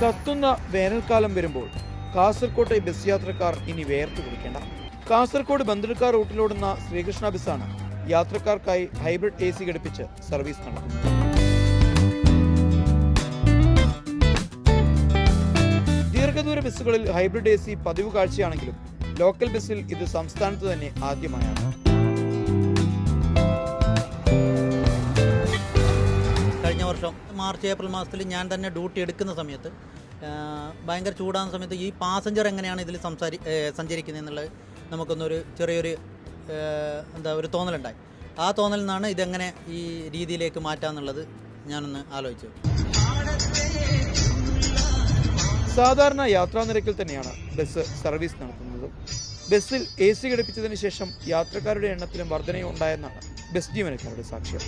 കത്തുന്ന വേനൽക്കാലം വരുമ്പോൾ കാസർകോട്ടെ ബസ് യാത്രക്കാർ ഇനി വേർത്ത് കുടിക്കേണ്ട കാസർകോട് ബന്ദർക്കാർ റൂട്ടിലോടുന്ന ശ്രീകൃഷ്ണ ബസ്സാണ് യാത്രക്കാർക്കായി ഹൈബ്രിഡ് എ സി ഘടിപ്പിച്ച് സർവീസ് നടത്തുന്നത്. ദീർഘദൂര ബസ്സുകളിൽ ഹൈബ്രിഡ് എ സി പതിവ് കാഴ്ചയാണെങ്കിലും ലോക്കൽ ബസ്സിൽ ഇത് സംസ്ഥാനത്ത് തന്നെ ആദ്യമായാണ്. വർഷം മാർച്ച് ഏപ്രിൽ മാസത്തിൽ ഞാൻ തന്നെ ഡ്യൂട്ടി എടുക്കുന്ന സമയത്ത് ഭയങ്കര ചൂടാകുന്ന സമയത്ത് ഈ പാസഞ്ചർ എങ്ങനെയാണ് ഇതിൽ സംസാരി സഞ്ചരിക്കുന്നത് എന്നുള്ളത് നമുക്കൊന്നൊരു ചെറിയൊരു എന്താ ഒരു തോന്നലുണ്ടായി. ആ തോന്നലിൽ നിന്നാണ് ഇതെങ്ങനെ ഈ രീതിയിലേക്ക് മാറ്റാന്നുള്ളത് ഞാനൊന്ന് ആലോചിച്ചു. സാധാരണ യാത്രാ നിരക്കിൽ തന്നെയാണ് ബസ് സർവീസ് നടത്തുന്നത്. ബസ്സിൽ എ സി ഘടിപ്പിച്ചതിന് ശേഷം യാത്രക്കാരുടെ എണ്ണത്തിലും വർധനയുണ്ടായെന്നാണ് ബസ് ജീവനക്കാരുടെ സാക്ഷ്യം.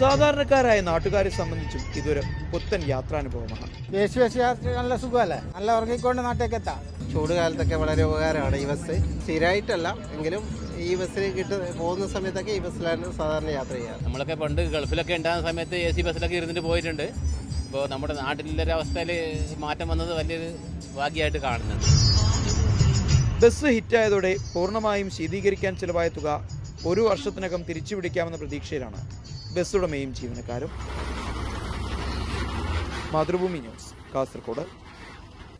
സാധാരണക്കാരായ നാട്ടുകാരെ സംബന്ധിച്ചും ഇതൊരു പുത്തൻ യാത്രാനുഭവമാണ്. ദേശീയ യാത്ര നല്ല സുഖമല്ലേ? നല്ല ഉറങ്ങിക്കൊണ്ട് നാട്ടിലേക്ക് എത്താം. ചൂട് കാലത്തൊക്കെ വളരെ ഉപകാരമാണ് ഈ ബസ്. സ്ഥിരമായിട്ടല്ല എങ്കിലും ഈ ബസ്സിൽ കിട്ട പോകുന്ന സമയത്തൊക്കെ ഈ ബസ്സിലാണ് സാധാരണ യാത്ര ചെയ്യാറ് നമ്മളൊക്കെ പണ്ട് ഗൾഫിലൊക്കെ ഉണ്ടാകുന്ന സമയത്ത് എ സി ബസ്സിലൊക്കെ ഇരുന്നിട്ട് പോയിട്ടുണ്ട്. ഇപ്പോൾ നമ്മുടെ നാട്ടിലെ ഒരു അവസ്ഥയിൽ മാറ്റം വന്നത് വലിയൊരു ഭാഗ്യമായിട്ട് കാണുന്നുണ്ട്. ബസ് ഹിറ്റായതോടെ പൂർണമായും ശീതീകരിക്കാൻ ചിലവായ തുക ഒരു വർഷത്തിനകം തിരിച്ചു പിടിക്കാമെന്ന പ്രതീക്ഷയിലാണ്. ബസ് ഉടമയും ജീവനക്കാരും. മാതൃഭൂമി ന്യൂസ് കാസർഗോഡ്.